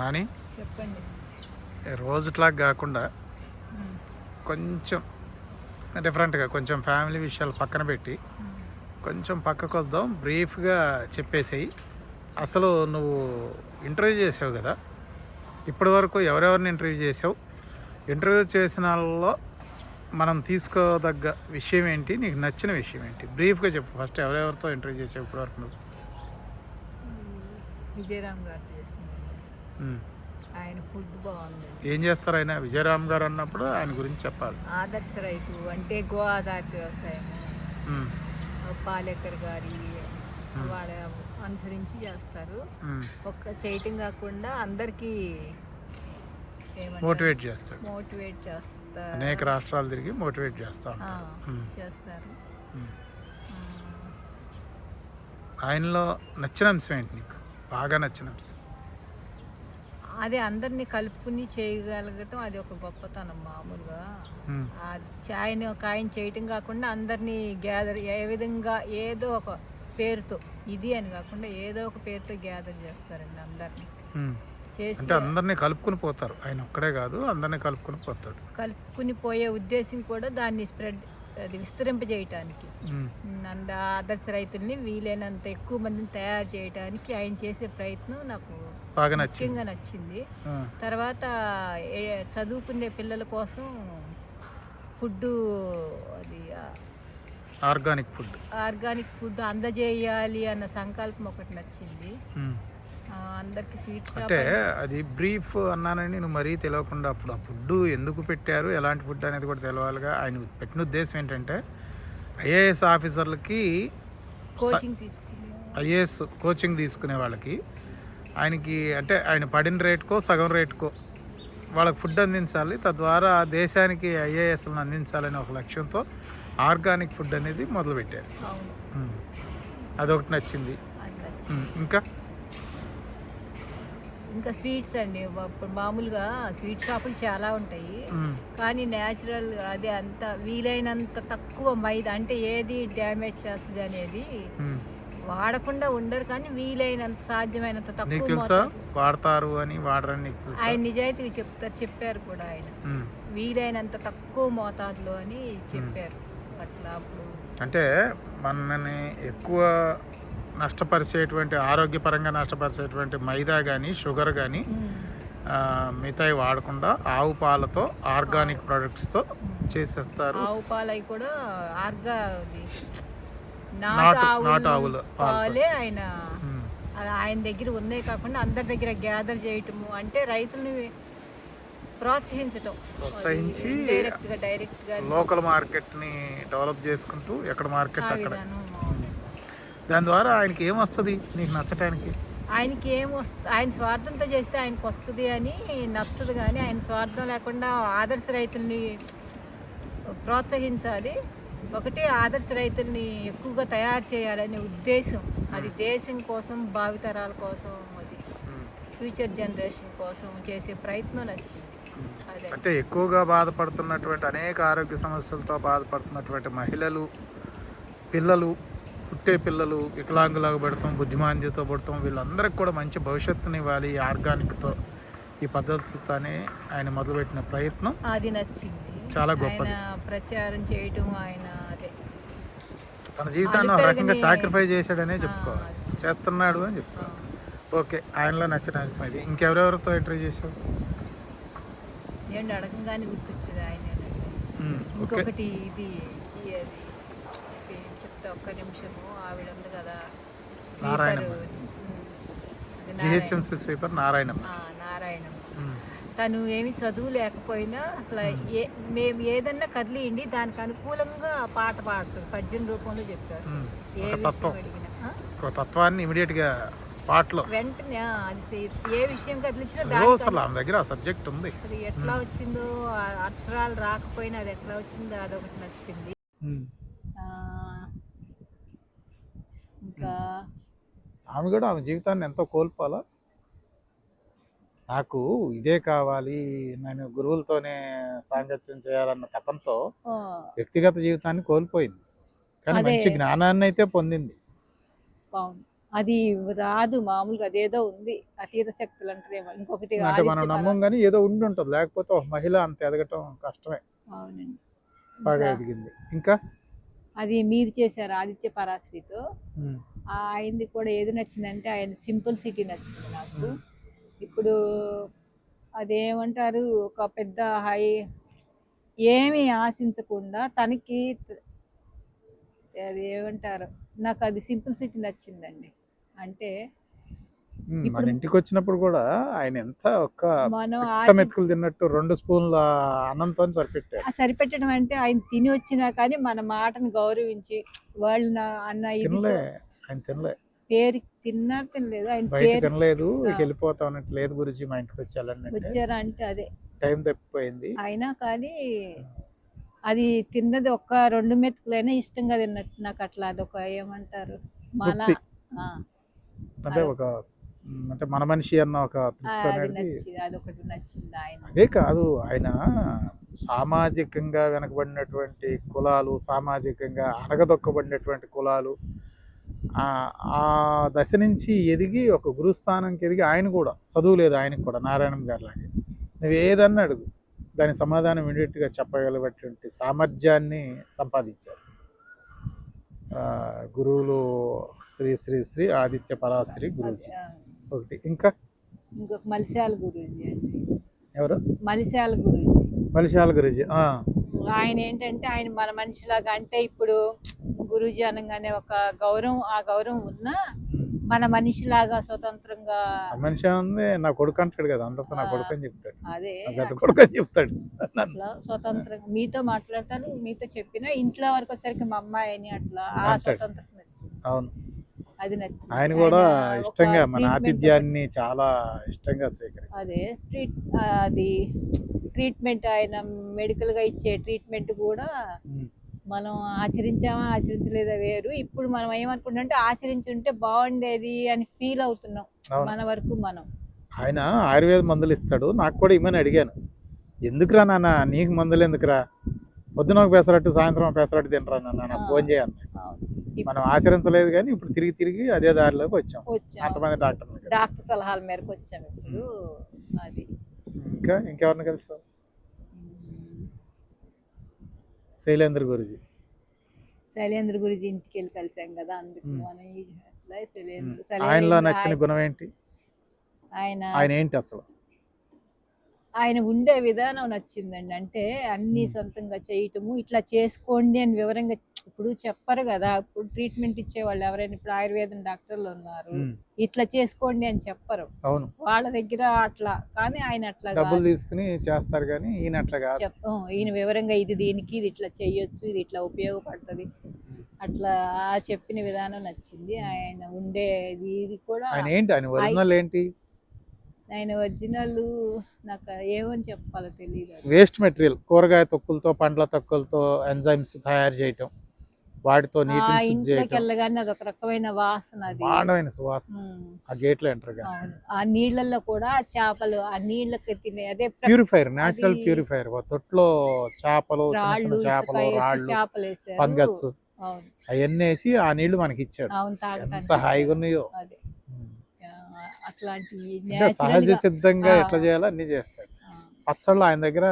నాని చెప్పండి. రోజుట్లా కాకుండా కొంచెం డిఫరెంట్గా కొంచెం ఫ్యామిలీ విషయాలు పక్కన పెట్టి. కొంచెం పక్కకు వద్దాం బ్రీఫ్గా చెప్పేసేయి. అసలు నువ్వు ఇంటర్వ్యూ చేసావు కదా ఇప్పటి వరకు ఎవరెవరిని ఇంటర్వ్యూ చేసావు? ఇంటర్వ్యూ చేసిన వాళ్ళలో మనం తీసుకోదగ్గ విషయం ఏంటి? నీకు నచ్చిన విషయం ఏంటి? బ్రీఫ్గా చెప్పు. ఫస్ట్ ఎవరెవరితో ఇంటర్వ్యూ చేసావు ఇప్పటి వరకు నువ్వు? విజయరామ్ గారు. ఆయన ఫుడ్ బాగుంది. ఏం చేస్తారు ఆయన? విజయరామ్ గారు అన్నప్పుడు ఆయన గురించి చెప్పాలి. ఆదర్శ రైతు అంటే గో ఆధారిత వ్యవసాయం. పాలేకర్ గారి వాళ్ళ అనుసరించి చేస్తారు. ఒక్క చేయటం కాకుండా అందరికీ మోటివేట్ చేస్తాడు. మోటివేట్ చేస్తారు అనేక రాష్ట్రాలు తిరిగి మోటివేట్ చేస్తూ. చేస్తారు. ఆయనలో నచ్చిన అంశం ఏంటి నీకు? బాగా నచ్చిన అంశం. అదే అందరినీ కలుపుకుని చేయగలగటం అది ఒక గొప్పతనం మామూలుగా. ఆ ఛాయ్ని ఒక ఆయన చేయటం కాకుండా అందరినీ గ్యాదర్ ఏ విధంగా ఏదో ఒక పేరుతో ఇది అని కాకుండా ఏదో ఒక పేరుతో గ్యాదర్ చేస్తారండి అందరినీ. చేసి అంటే అందరినీ కలుపుకుని పోతారు ఆయన ఒక్కడే కాదు అందరినీ కలుపుకుని పోతాడు కలుపుకుని పోయే ఉద్దేశం కూడా దాన్ని స్ప్రెడ్ అది విస్తరింపజేయటానికి. అంద ఆదర్శ రైతుల్ని వీలైనంత ఎక్కువ మందిని తయారు చేయడానికి ఆయన చేసే ప్రయత్నం నాకు బాగా నచ్చింది. నచ్చింది. తర్వాత చదువుకునే పిల్లల కోసం ఫుడ్ అది ఆర్గానిక్ ఫుడ్. ఆర్గానిక్ ఫుడ్ అందజేయాలి అన్న సంకల్పం ఒకటి నచ్చింది. అందరికి స్వీట్ అంటే అది బ్రీఫ్ అన్నానని నువ్వు మరీ తెలియకుండా అప్పుడు ఆ ఫుడ్ ఎందుకు పెట్టారు ఎలాంటి ఫుడ్ అనేది కూడా తెలవాలిగా. ఆయన పెట్టిన ఉద్దేశం ఏంటంటే ఐఏఎస్ ఆఫీసర్లకి కోచింగ్ ఐఏఎస్ కోచింగ్ తీసుకునే వాళ్ళకి ఆయనకి అంటే ఆయన పడిన రేటుకో సగం రేటుకో వాళ్ళకి ఫుడ్ అందించాలి తద్వారా దేశానికి ఐఏఎస్లను అందించాలనే ఒక లక్ష్యంతో ఆర్గానిక్ ఫుడ్ అనేది మొదలుపెట్టారు. అదొకటి నచ్చింది. ఇంకా ఇంకా స్వీట్స్ అండి ఇప్పుడు మామూలుగా స్వీట్ షాపులు చాలా ఉంటాయి. కానీ న్యాచురల్ అదే అంత వీలైనంత తక్కువ మైదా అంటే ఏది డ్యామేజ్ చేస్తుంది అనేది. వాడకుండా ఉండరు కానీ వీలైనంత సాధ్యమైనంత నీకు తక్కువ తెలుసా? మోతాదు. వాడతారు అని వాడరని నీకు తెలుసా? ఆయన నిజాయితీగా చెప్తారు చెప్పారు కూడా ఆయన. ఉమ్. వీలైనంత తక్కువ మోతాదులో అని చెప్పారు. అట్లా అప్పుడు అంటే మనని ఎక్కువ నష్టపరిచేటువంటి ఆరోగ్యపరంగా నష్టపరిచేటువంటి మైదా కానీ షుగర్ కానీ ఉమ్, మిగతాయి వాడకుండా ఆవు పాలతో ఆర్గానిక్ ప్రొడక్ట్స్తో చేసేస్తారు. ఆవు పాలవి కూడా ఆర్గా అది నాటు ఆవుల. పాలే ఆయన. ఆయన దగ్గర ఉన్నాయి కాకుండా అందరి దగ్గర గ్యాదర్ చేయటము అంటే రైతుల్ని ప్రోత్సహించటం. ప్రోత్సహించి డైరెక్ట్గా డైరెక్ట్గా లోకల్ మార్కెట్ని డెవలప్ చేసుకుంటూ ఎక్కడ మార్కెట్ అక్కడ. దాని ద్వారా ఆయనకి ఏం వస్తుంది? నీకు నచ్చటానికి? ఆయనకి ఏం వస్తు ఆయన స్వార్థంతో చేస్తే ఆయనకు వస్తుంది అని నచ్చదు కానీ ఆయన స్వార్థం లేకుండా ఆదర్శ రైతుల్ని ప్రోత్సహించాలి. ఒకటి ఆదర్శ రైతుల్ని ఎక్కువగా తయారు చేయాలనే ఉద్దేశం. అది దేశం కోసం భావితరాల కోసం అది. ఫ్యూచర్ జనరేషన్ కోసం చేసే ప్రయత్నం నచ్చింది అంటే ఎక్కువగా బాధపడుతున్నటువంటి అనేక ఆరోగ్య సమస్యలతో బాధపడుతున్నటువంటి మహిళలు పిల్లలు పుట్టే పిల్లలు వికలాంగులాగా పడతాం బుద్ధిమాంద్యతో పడతాం. వీళ్ళందరికీ కూడా మంచి భవిష్యత్తుని ఇవ్వాలి ఆర్గానిక్తో ఈ పద్ధతులతోనే ఆయన మొదలుపెట్టిన ప్రయత్నం. అది నచ్చింది. చాలా గొప్పది. ప్రచారం చేయటం ఆయన అదే. తన జీవితాన్ని ఒక రకంగా సాక్రిఫై చేశాడనే చెప్పుకోవాలి. చేస్తున్నాడు అని చెప్పుకోవాలి. ఓకే ఆయనలో నచ్చిన అంశం ఇది. ఇంకెవరెవరితో ఇంటర్వ్యూ చేసావు ఏంటి అడగంగానే గుర్తొచ్చేది ఆయన ఇంకొకటి ఇది అది. చెప్తా ఒక్క నిమిషము. ఆవిడ ఉంది కదా నారాయణ- జిహెచ్ఎంసీ స్వీపర్ నారాయణమ్మ. నారాయణమ్మ. తను ఏమి చదువు లేకపోయినా అసలు ఏ మేము ఏదన్నా కదిలియండి దానికి అనుకూలంగా పాట పాడుతుంది పద్యం రూపంలో చెప్పారు ఉమ్. ఏ విషయం అడిగినా? ఒక తత్వాన్ని ఇమీడియట్గా స్పాట్లో. వెంటనే ఆ, అది ఏ విషయం కదిలించినా అసలు ఆమె దగ్గర ఆ సబ్జెక్ట్ ఉంది. అది ఎట్లా వచ్చిందో అక్షరాలు రాకపోయినా అది ఎట్లా వచ్చిందో అదొకటి నచ్చింది. ఇంకా ఆమె కూడా ఆమె జీవితాన్ని ఎంతో కోల్పోవాలా? నాకు ఇదే కావాలి నేను గురువులతోనే సాంగత్యం చేయాలన్న తపంతో వ్యక్తిగత జీవితాన్ని కోల్పోయింది. కానీ. మంచి జ్ఞానాన్ని అయితే పొందింది అది రాదు మామూలుగా అదేదో ఉంది అతీత శక్తులు అంటారేమో ఇంకొకటి అంటే మనం నమ్మం. కానీ ఏదో ఉండి ఉంటుంది లేకపోతే ఒక మహిళ అంత ఎదగటం కష్టమే. అవునండి. బాగా ఎదిగింది. ఇంకా? అది మీరు చేశారు ఆదిత్య పరాశ్రీతో. ఆయనది కూడా ఏది నచ్చిందంటే ఆయన సింపుల్ సిటీ నచ్చింది నాకు. ఇప్పుడు అదేమంటారు ఒక పెద్ద హై ఏమీ ఆశించకుండా తనకి అది ఏమంటారు నాకు అది సింపుల్ సిటీ నచ్చిందండి. అంటే మన ఇంటికి వచ్చినప్పుడు కూడా ఆయన ఎంత ఒక్క మెతుకులు తిన్నట్టు రెండు స్పూన్ల అన్నంతో సరిపెట్టాడు. ఆ సరిపెట్టడం అంటే ఆయన తిని వచ్చినా కానీ మన మాటను గౌరవించి వాళ్ళు అన్న తినలే ఆయన తినలే. పేరు తిన్నారు తినలేదు ఆయన బయట తినలేదు. వెళ్ళిపోతా ఉన్నట్టు లేదు గురించి మా ఇంటికి వచ్చాలంటే వచ్చారా అంటే అదే. టైం తప్పిపోయింది. అయినా కానీ అది తిన్నది ఒక్క రెండు మెతుకులైనా ఇష్టంగా తిన్నట్టు నాకు అట్లా అదొక ఏమంటారు. ఆ, అంటే ఒక అంటే మన మనిషి అన్న ఒక అదొకటి నచ్చింది ఆయన. అదే కాదు ఆయన సామాజికంగా వెనకబడినటువంటి కులాలు సామాజికంగా అణగదొక్కబడినటువంటి కులాలు ఆ దశ నుంచి ఎదిగి ఒక గురుస్థానంకి ఎదిగి ఆయన కూడా చదువు లేదు ఆయనకు కూడా నారాయణం గారి లాగే. నువ్వు ఏదన్నా అడుగు దాని సమాధానం ఇమీడియట్గా చెప్పగలిగినటువంటి సామర్థ్యాన్ని సంపాదించారు గురువులు శ్రీ శ్రీ శ్రీ ఆదిత్య పరాశ్రీ గురూజీ. ఒకటి ఇంకా? ఇంకొక మలిశాల గురూజీ అండి. ఎవరు? మలిశాల గురూజీ. మలిశాల గురూజీ ఆయన ఏంటంటే ఆయన మన మనిషిలాగా అంటే ఇప్పుడు గురూజీ అనగానే ఒక గౌరవం ఆ గౌరవం ఉన్నా. మన మనిషిలాగా స్వతంత్రంగా మనిషి ఉంది నా కొడుకు అంటాడు కదా అందరితో నా కొడుకు అని చెప్తాడు. అదే. కొడుకు అని చెప్తాడు. స్వతంత్రంగా మీతో మాట్లాడతాను మీతో చెప్పిన ఇంట్లో వరకు వచ్చేసరికి మా అమ్మాయి అని అట్లా ఆ. స్వతంత్రం నచ్చింది. అవును. అది నచ్చింది. ఆయన కూడా ఇష్టంగా మన ఆతిథ్యాన్ని చాలా ఇష్టంగా స్వీకరించారు అదే ట్రీట్ అది ట్రీట్మెంట్ ఆయన మెడికల్గా ఇచ్చే ట్రీట్మెంట్ కూడా. మనం ఆచరించామా ఆచరించలేదా వేరు. ఇప్పుడు మనం ఏమనుకుంటుంటే ఆచరించుంటే బాగుండేది అని ఫీల్ అవుతున్నాం. మన వరకు మనం. ఆయన ఆయుర్వేద మందులు ఇస్తాడు. నాకు కూడా ఇమ్మని అడిగాను. ఎందుకురా నాన్న? నీకు మందులు ఎందుకురా? పొద్దున ఒక పెసరట్టు సాయంత్రం ఒక పెసరట్టు తినరా నాన్న? ఫోన్ చేయాలి. మనం ఆచరించలేదు కానీ ఇప్పుడు తిరిగి తిరిగి అదే దారిలోకి వచ్చాం. అంతమంది డాక్టర్లు కలిసి. డాక్టర్ సలహాల మేరకు వచ్చాం ఇప్పుడు. అది. ఇంకా ఇంకెవరిని కలిసి శైలేంద్ర గురుజీ. శైలేంద్ర గురించి ఇంటికి వెళ్ళి కలిసాం కదా అందుకు. మనం అట్లా శైలేంద్ర ఆయనలో నచ్చిన గుణం ఏంటి? ఆయన ఆయన ఏంటి అసలు? ఆయన ఉండే విధానం నచ్చిందండి. అంటే అన్ని. సొంతంగా చేయటము ఇట్లా చేసుకోండి అని వివరంగా ఇప్పుడు చెప్పరు కదా. ఇప్పుడు ట్రీట్మెంట్ ఇచ్చే వాళ్ళు ఎవరైనా ఇప్పుడు ఆయుర్వేదం డాక్టర్లు ఉన్నారు. ఇట్లా చేసుకోండి అని చెప్పరు. అవును. వాళ్ళ దగ్గర అట్లా. కానీ ఆయన అట్లా డబ్బులు. తీసుకుని చేస్తారు కానీ ఈయన అట్లా ఈయన వివరంగా ఇది దీనికి ఇది ఇట్లా చేయొచ్చు ఇది ఇట్లా ఉపయోగపడుతుంది. అట్లా ఆ చెప్పిన విధానం నచ్చింది. ఆయన ఉండేది ఇది కూడా ఆయన ఏంటి? ఆయన ఒరిజినల్ ఏంటి? ఆయన ఒరిజినల్ నాకు ఏమని చెప్పాలో తెలియదు వేస్ట్ మెటీరియల్ కూరగాయ తొక్కులతో పండ్ల తొక్కులతో ఎంజైమ్స్ తయారు చేయటం వాటితో ఇంట్లోకి అదొక రకమైన వాసన అది. సువాసన. ఆ గేట్లో ఎంటర్ ఆ నీళ్ళల్లో కూడా చేపలు ఆ నీళ్ళకి తినే అదే ప్యూరిఫైర్ న్యాచురల్ అది- ప్యూరిఫైర్ తొట్లో చేపలు చేపలు రాళ్ళు ఫంగస్. అవును. అవన్నీ వేసి ఆ నీళ్ళు మనకి ఇచ్చాడు. ఎంత హాయిగా ఉన్నాయో. అదే. ఆ, అట్లాంటి అంటే natural సహజ సిద్ధంగా. ఎట్లా చేయాలో అన్ని చేస్తాడు. పచ్చళ్ళు ఆయన దగ్గర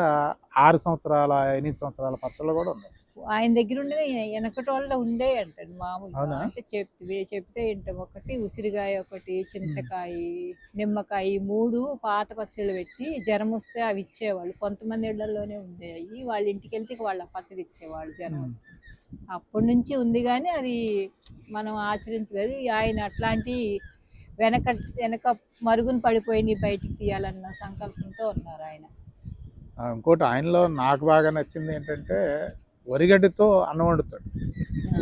ఆరు సంవత్సరాల ఎనిమిది సంవత్సరాల పచ్చళ్ళు కూడా ఉన్నాయి. ఆయన దగ్గర ఉండేది వెనకటి వాళ్ళ ఉండే అంటాడు మామూలుగా? అంటే చెప్తే చెప్తే ఏంటాం ఒకటి ఉసిరికాయ ఒకటి చింతకాయ నిమ్మకాయ మూడు పాత పచ్చళ్ళు పెట్టి జ్వరం వస్తే అవి ఇచ్చేవాళ్ళు. కొంతమంది ఇళ్ళలోనే ఉండేవి వాళ్ళ ఇంటికి వెళ్తే వాళ్ళ పచ్చడి ఇచ్చేవాళ్ళు జ్వరం. వస్తే. అప్పటి నుంచి ఉంది కానీ అది మనం ఆచరించలేదు. ఆయన అట్లాంటి వెనక వెనక మరుగున పడిపోయి బయటికి తీయాలన్న సంకల్పంతో ఉన్నారు ఆయన. ఇంకోటి ఆయనలో నాకు బాగా నచ్చింది ఏంటంటే వరిగడ్డతో అన్నం వండుతాడు.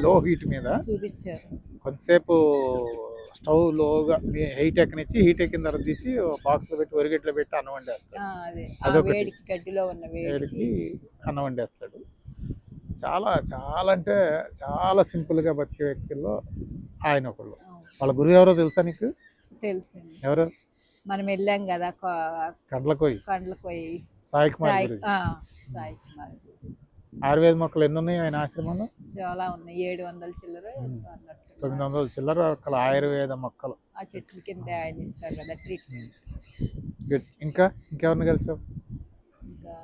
లో హీట్ మీద. చూపించారు. కొంతసేపు స్టవ్ లోగా హీట్ ఎక్కనిచ్చి హీట్ ఎక్కిన తర్వాత తీసి బాక్స్లో పెట్టి వరిగడ్డలో పెట్టి అన్నం వండేస్తాడు. అదొకటి. గడ్డిలో ఉన్న వేడికి. అన్నం వండేస్తాడు. చాలా చాలా అంటే చాలా సింపుల్గా బతికే వ్యక్తుల్లో ఆయన ఒకళ్ళు. వాళ్ళ గురువు ఎవరో తెలుసా నీకు? తెలిసింది ఎవరు? మనం వెళ్ళాం కదా కండ్లకోయి. కండ్లకు పోయి సాయి కుమార్ సాయి కుమార్ ఆయుర్వేద మొక్కలు ఎన్ని ఉన్నాయి ఆయన ఆశ్రమంలో? చాలా ఉన్నాయి. ఏడు వందల చిల్లర తొమ్మిది వందల చిల్లర మొక్కలు ఆయుర్వేద మొక్కలు. ఆ చెట్ల కింద ఆయన ఇస్తారు కదా ట్రీట్మెంట్ గుడ్ ఇంకా? ఇంకెవరిని కలిసావు? ఇంకా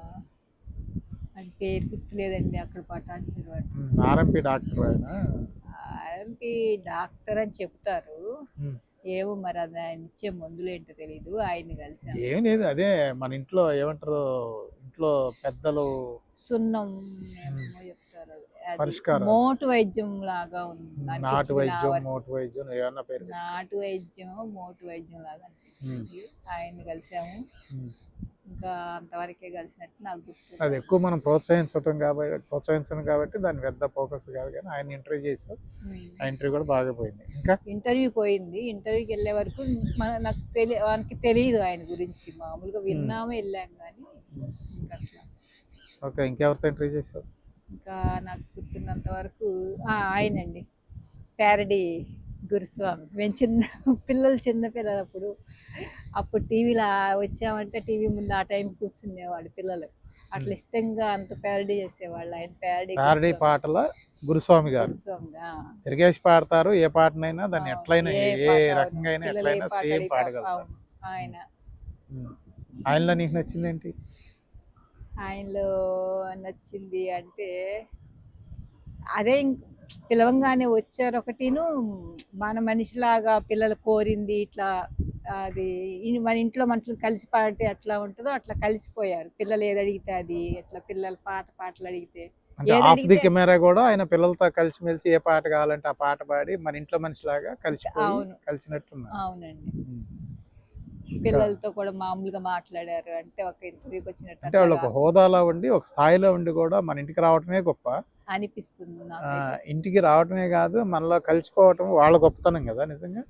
అది పేరు గుర్తులేదండి అక్కడ పటాన్చెరు వాడు. ఆర్ఎంపీ డాక్టర్ ఆయన. ఆర్ఎంపీ డాక్టర్ అని చెప్తారు. ఏమో మరి అది ఆయన ఇచ్చే మందులు ఏంటో తెలియదు ఆయన్ని కలిసాం ఏం లేదు అదే మన ఇంట్లో ఏమంటారు ఇంట్లో పెద్దలు సున్నం చెప్తారు పరిష్కారం. మోటు వైద్యం లాగా ఉంది నాటు వైద్యం. మోటు వైద్యం ఏమన్నా పేరు నాటు వైద్యం మోటు వైద్యం లాగా అనిపించింది ఆయన్ని కలిసాము. ఇంకా అంతవరకే కలిసినట్టు నాకు గుర్తు అది ఎక్కువ మనం ప్రోత్సహించటం కాబట్టి ప్రోత్సహించడం కాబట్టి దాని పెద్ద ఫోకస్ కాదు కానీ ఆయన ఇంటర్వ్యూ చేసాం ఆ ఇంటర్వ్యూ కూడా బాగా పోయింది. ఇంకా? ఇంటర్వ్యూ పోయింది. ఇంటర్వ్యూకి వెళ్ళే వరకు మన నాకు తెలియ మనకి తెలియదు ఆయన గురించి. మామూలుగా విన్నాము వెళ్ళాం కానీ ఇంకా అట్లా. ఓకే ఇంకెవరితో ఇంటర్వ్యూ చేసావు ఇంకా నాకు గుర్తున్నంత వరకు ఆయనండి. ప్యారడీ గురుస్వామి. మేము చిన్న పిల్లలు చిన్న పిల్లలప్పుడు అప్పుడు టీవీలో వచ్చామంటే టీవీ ముందు ఆ టైం కూర్చునేవాడు పిల్లలు. అట్లా ఇష్టంగా అంత ప్యారడీ చేసేవాళ్ళు. ఆయన ప్యారడీ పారడీ పాటల గురుస్వామి గారు. తిరిగేసి పాడతారు ఏ పాటనైనా దాన్ని ఎట్లయినా ఏ రకంగా అయినా ఎట్లయినా సేమ్ పాడగలరు ఆయన. ఆయనలో నీకు నచ్చింది ఏంటి ఆయనలో నచ్చింది అంటే అదే ఇంక పిలవంగానే వచ్చారు ఒకటిను. మన మనిషిలాగా పిల్లలు కోరింది ఇట్లా అది మన ఇంట్లో మనుషులు కలిసి పాడితే ఎట్లా ఉంటుందో అట్లా కలిసిపోయారు. పిల్లలు ఏది అడిగితే అది ఎట్లా పిల్లలు పాత పాటలు అడిగితే. ఆఫ్ ది కెమెరా కూడా ఆయన పిల్లలతో కలిసిమెలిసి ఏ పాట కావాలంటే ఆ పాట పాడి మన ఇంట్లో మనిషిలాగా కలిసిపోయి అవును. కలిసినట్టున్నారు. అవునండి. పిల్లలతో కూడా మామూలుగా మాట్లాడారు. అంటే ఒక ఇంటర్వ్యూకి వచ్చినట్టు అంటే వాళ్ళు ఒక హోదాలో ఉండి ఒక స్థాయిలో ఉండి కూడా మన ఇంటికి రావటమే గొప్ప. అనిపిస్తుంది ఇంటికి రావటమే కాదు మనలో కలిసిపోవటం వాళ్ళ గొప్పతనం కదా నిజంగా.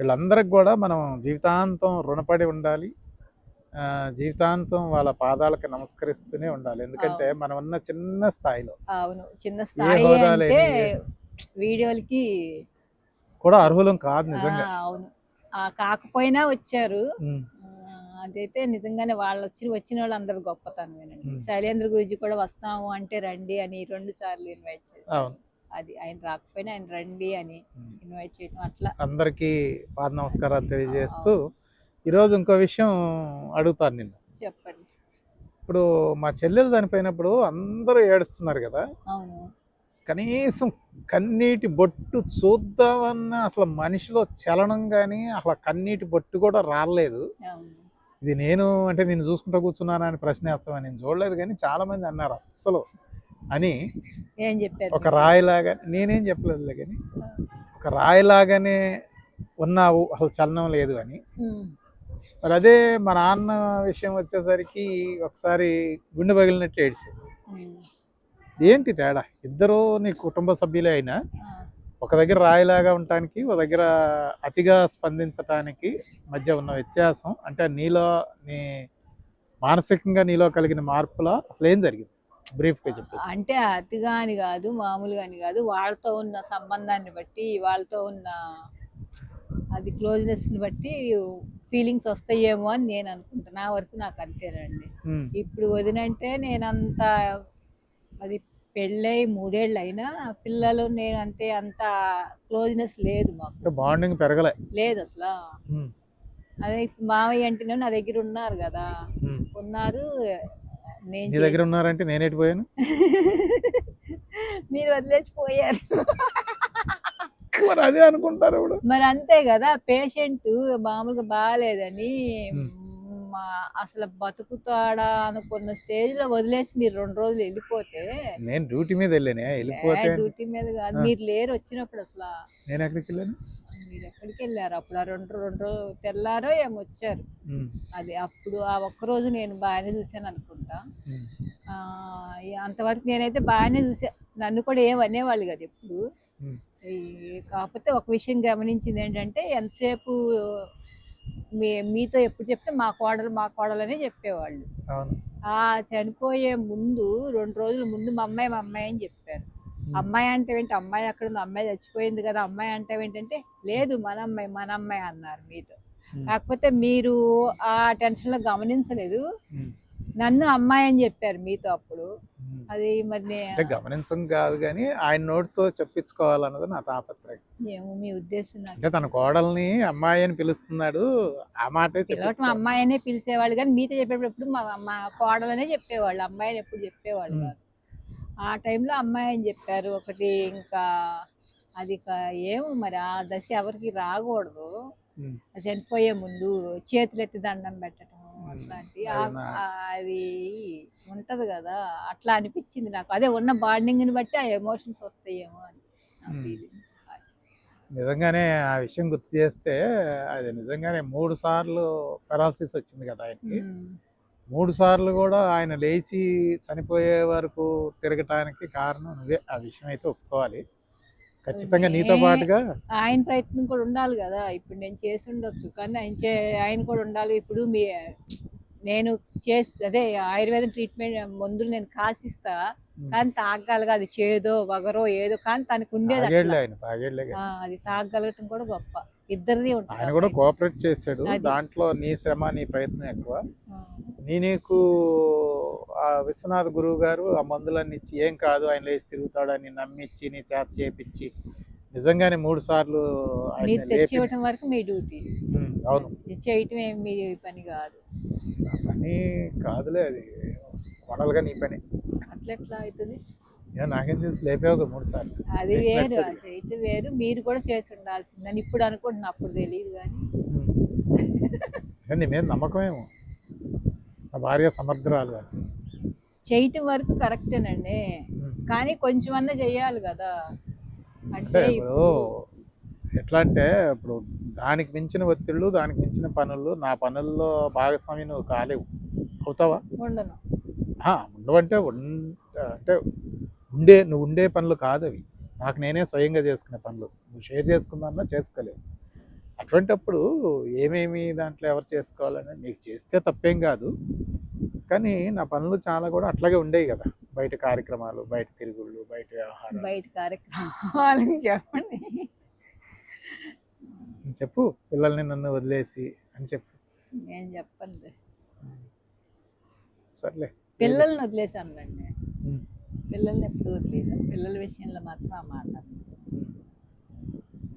వీళ్ళందరికి కూడా మనం జీవితాంతం రుణపడి ఉండాలి. జీవితాంతం వాళ్ళ పాదాలకు నమస్కరిస్తూనే ఉండాలి. ఎందుకంటే మనం ఉన్న చిన్న స్థాయిలో. అవును. చిన్న స్థాయి వీడియోలకి కూడా అర్హులం కాదు నిజంగా. అవును. కాకపోయినా వచ్చారు. అదైతే నిజంగానే వాళ్ళు వచ్చి వచ్చిన వాళ్ళు అందరు గొప్పతనమేనండి. శైలేంద్ర గురించి కూడా వస్తాము అంటే రండి అని రెండు సార్లు ఇన్వైట్ చేశారు. అది ఆయన రాకపోయినా ఆయన రండి అని. ఇన్వైట్ చేయడం అట్లా. అందరికీ పాద నమస్కారాలు తెలియజేస్తూ ఈరోజు ఇంకో విషయం అడుగుతాను నిన్ను. చెప్పండి. ఇప్పుడు మా చెల్లెలు చనిపోయినప్పుడు అందరూ ఏడుస్తున్నారు కదా? అవును. కనీసం కన్నీటి బొట్టు చూద్దామన్న అసలు మనిషిలో చలనం కానీ అసలు కన్నీటి బొట్టు కూడా రాలేదు. ఇది నేను అంటే నేను చూసుకుంటూ కూర్చున్నానా అని ప్రశ్న వేస్తామని నేను చూడలేదు కానీ చాలా మంది అన్నారు అస్సలు అని. ఏం చెప్పారు? ఒక రాయిలాగా నేనేం చెప్పలేదులే కానీ ఒక రాయిలాగానే ఉన్నావు అసలు చలనం లేదు అని. మరి అదే మా నాన్న విషయం వచ్చేసరికి ఒకసారి గుండె పగిలినట్టు ఏడ్చాడు. ఉమ్, ఏంటి తేడా? ఇద్దరు నీ కుటుంబ సభ్యులే అయినా ఒక దగ్గర రాయిలాగా ఉండటానికి ఒక దగ్గర అతిగా స్పందించటానికి మధ్య ఉన్న వ్యత్యాసం అంటే నీలో నీ మానసికంగా నీలో కలిగిన మార్పుల అసలు ఏం జరిగింది? బ్రీఫ్గా చెప్పేసి. అంటే అతిగా అని కాదు మామూలుగా అని కాదు వాళ్ళతో ఉన్న సంబంధాన్ని బట్టి వాళ్ళతో ఉన్న అది క్లోజ్నెస్ని బట్టి ఫీలింగ్స్ వస్తాయేమో అని నేను అనుకుంటా నా వరకు నాకు అంతేనండి. ఇప్పుడు వదినంటే నేనంత అది పెళ్ళై మూడేళ్ళు అయినా పిల్లలు నేను అంటే అంత క్లోజ్నెస్ లేదు మాకు. అంటే బాండింగ్ పెరగలే. లేదు అసలు. అదే మావయ్య అంటేనే నా దగ్గర ఉన్నారు కదా. ఉన్నారు నేను నీ దగ్గర ఉన్నారంటే నేనేటి పోయాను? మీరు వదిలేసిపోయారు. మరి అదే అనుకుంటారు మరి అంతే కదా పేషెంట్ మామూలుగా బాగాలేదని. మా అసలు బతుకుతాడా అనుకున్న స్టేజ్లో వదిలేసి మీరు రెండు రోజులు వెళ్ళిపోతే నేను డ్యూటీ మీద వెళ్ళానే వెళ్ళిపోతే డ్యూటీ మీద కాదు. మీరు లేరు వచ్చినప్పుడు అసలు. నేను ఎక్కడికి వెళ్ళాను? మీరు ఎక్కడికి వెళ్ళారు? అప్పుడు ఆ రెండు రెండు రోజు తెల్లారో ఏమో వచ్చారు. ఉమ్, అది అప్పుడు ఆ ఒక్క రోజు నేను బాగానే చూశాను అనుకుంటా. అంతవరకు నేనైతే బాగానే చూసా. నన్ను కూడా ఏం అనేవాళ్ళు కదా ఎప్పుడు. కాకపోతే ఒక విషయం గమనించింది ఏంటంటే ఎంతసేపు మీ మీతో ఎప్పుడు చెప్తే మా కోడలు మా కోడలు అనే చెప్పేవాళ్ళు ఆ చనిపోయే ముందు రెండు రోజుల ముందు మా అమ్మాయి మా అమ్మాయి అని చెప్పారు. అమ్మాయి అంటే ఏంటి? అమ్మాయి అక్కడ ఉంది అమ్మాయి చచ్చిపోయింది కదా అమ్మాయి అంటే ఏంటంటే లేదు మన అమ్మాయి మన అమ్మాయి అన్నారు మీతో. కాకపోతే మీరు ఆ టెన్షన్లో గమనించలేదు. నన్ను అమ్మాయి అని చెప్పారు మీతో అప్పుడు. అది మరి అంటే గమనించం కాదు కానీ ఆయన నోటితో చెప్పించుకోవాలన్నది నా తాపత్రయం ఏమో మీ ఉద్దేశం అంటే తన కోడల్ని అమ్మాయి అని పిలుస్తున్నాడు ఆ మాటే చెప్పించుకోవాలి. అమ్మాయి అనే పిలిచేవాళ్ళు కానీ మీతో చెప్పేటప్పుడు మా మా కోడలనే చెప్పేవాళ్ళు అమ్మాయిని ఎప్పుడు చెప్పేవాళ్ళు. కాదు ఆ టైంలో అమ్మాయి అని చెప్పారు ఒకటి ఇంకా అది ఏమో మరి ఆ దశ ఎవరికి రాకూడదు. చనిపోయే ముందు చేతులు ఎత్తి దండం పెట్టడం అట్లాంటి అది ఉంటది కదా అట్లా అనిపించింది నాకు. అదే ఉన్న బాండింగ్ని బట్టి ఆ ఎమోషన్స్ వస్తాయేమో అని నా. నిజంగానే ఆ విషయం గుర్తు చేస్తే అది నిజంగానే మూడు సార్లు పెరాలసిస్ వచ్చింది కదా ఆయనకి. మూడు సార్లు కూడా ఆయన లేచి చనిపోయే వరకు తిరగటానికి కారణం నువ్వే. ఆ విషయం అయితే ఒప్పుకోవాలి. ఖచ్చితంగా నీతో పాటుగా ఆయన ప్రయత్నం కూడా ఉండాలి కదా. ఇప్పుడు నేను చేసి ఉండొచ్చు. కానీ ఆయన చే ఆయన కూడా ఉండాలి. ఇప్పుడు మీ నేను చేసి అదే ఆయుర్వేదం ట్రీట్మెంట్ మందులు నేను కాసిస్తా. కానీ తాగగలగా అది చేదో వగరో ఏదో. కానీ తనకు ఉండేది అది తాగగలగటం కూడా గొప్ప. ఇద్దరిది ఉంటుంది ఆయన కూడా కోఆపరేట్ చేశాడు. దాంట్లో నీ శ్రమ నీ ప్రయత్నం ఎక్కువ. నీ నీకు ఆ విశ్వనాథ్ గురువు గారు ఆ మందులన్నీ ఇచ్చి ఏం కాదు ఆయన లేచి తిరుగుతాడని నమ్మిచ్చి నీ చేత చేపించి నిజంగానే మూడు సార్లు ఆయన మీరు తెచ్చి లేపి ఇవ్వటం వరకు మీ డ్యూటీ. అవును. చేయటం ఏం మీ పని కాదు. పని కాదులే అది. మోడల్గా నీ పని. అట్లా ఎట్లా అవుతుంది? నాకేం తెలుసు లేపేవు మూడు సార్లు. అది వేరు చేయటం వేరు మీరు కూడా చేసి ఉండాల్సిందని ఇప్పుడు అనుకుంటున్నా అప్పుడు తెలియదు కానీ. నీ మీద నమ్మకమేమో నా భార్య సమర్థురాలు. చేయటం వరకు కరెక్టేనండి. ఉమ్. కానీ కొంచెమన్నా చెయ్యాలి కదా. అంటే ఇప్పుడు ఎట్లా అంటే ఇప్పుడు దానికి మించిన ఒత్తిళ్ళు దానికి మించిన పనులు నా పనుల్లో భాగస్వామి నువ్వు కాలేవు. అవుతావా? ఉండను. ఉండవంటే అంటే ఉండే నువ్వు ఉండే పనులు కాదు అవి. నాకు నేనే స్వయంగా చేసుకునే పనులు. నువ్వు షేర్ చేసుకుందాన్నా చేసుకోలేవు అటువంటప్పుడు ఏమేమి దాంట్లో ఎవరు చేసుకోవాలని నీకు చేస్తే తప్పేం కాదు. కానీ నా పనులు చాలా కూడా అట్లాగే ఉండేవి కదా. బయట కార్యక్రమాలు బయట తిరుగుళ్ళు బయట వ్యవహారాలు. బయట కార్యక్రమాలని చెప్పండి. చెప్పు. పిల్లల్ని నన్ను వదిలేసి అని చెప్పు. నేను చెప్పండి. సర్లే. పిల్లల్ని వదిలేసానులేండి. ఉమ్. పిల్లల్ని ఎప్పుడు వదిలేసాను పిల్లల విషయంలో మాత్రం ఆ మాట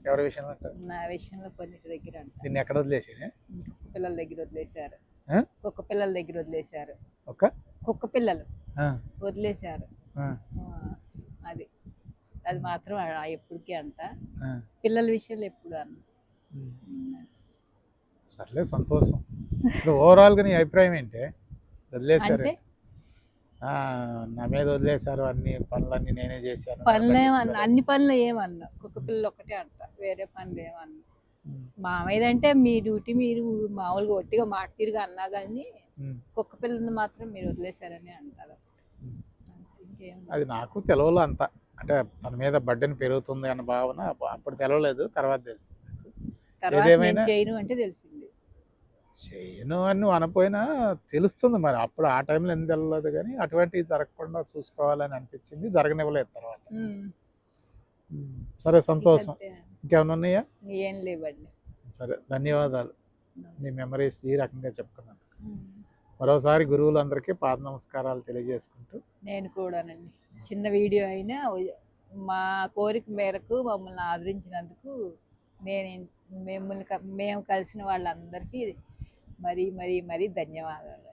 ఎవరి విషయం అంటారు? నా విషయంలో కొన్నిటి దగ్గర అంట దీన్ని ఎక్కడ వదిలేసి కుక్క పిల్లల దగ్గర వదిలేశారు? కుక్క పిల్లల దగ్గర వదిలేశారు. ఒక కుక్క పిల్లలు వదిలేశారు. అది. అది మాత్రం ఎప్పటికీ అంట. పిల్లల విషయంలో ఎప్పుడు అన్న. సర్లే సంతోషం. ఓవరాల్గా నీ అభిప్రాయం ఏంటి? వదిలేశారు. అంటే నా మీద వదిలేశారు అన్ని పనులన్నీ నేనే చేశాను. పనులు ఏమన్నా. అన్ని పనులు ఏమన్నా. కుక్క పిల్లలు ఒకటే అంట వేరే పనులు ఏమన్నా. ఉమ్, మా అంటే మీ డ్యూటీ మీరు మామూలుగా ఒట్టిగా మాట తిరిగి అన్నా కానీ. కుక్క పిల్లల్ని మాత్రం మీరు వదిలేశారని అంటారు. అది నాకు తెలవలు అంత. అంటే తన మీద బడ్డని పెరుగుతుంది అన్న భావన అప్ప- అప్పుడు తెలవలేదు తర్వాత తెలిసింది ఏదేమైనా- చేయను అంటే తెలిసింది. చేయను అని అనపోయినా తెలుస్తుంది మరి. అప్పుడు ఆ టైంలో ఎందుకు తెలియలేదు కానీ అటువంటివి జరగకుండా చూసుకోవాలని అనిపించింది. జరగనివ్వలేదు తర్వాత. సరే సంతోషం. ఇంకేమైనా ఉన్నాయా? ఏం లేవండి. సరే ధన్యవాదాలు. నీ మెమరీస్ ఈ రకంగా చెప్పుకున్నాను. మరోసారి గురువులందరికీ పాద నమస్కారాలు తెలియజేసుకుంటూ నేను కూడానండి. చిన్న వీడియో అయినా మా కోరిక మేరకు మమ్మల్ని ఆదరించినందుకు నేను మిమ్మల్ని మేము కలిసిన వాళ్ళందరికీ మరీ మరీ మరీ ధన్యవాదాలు.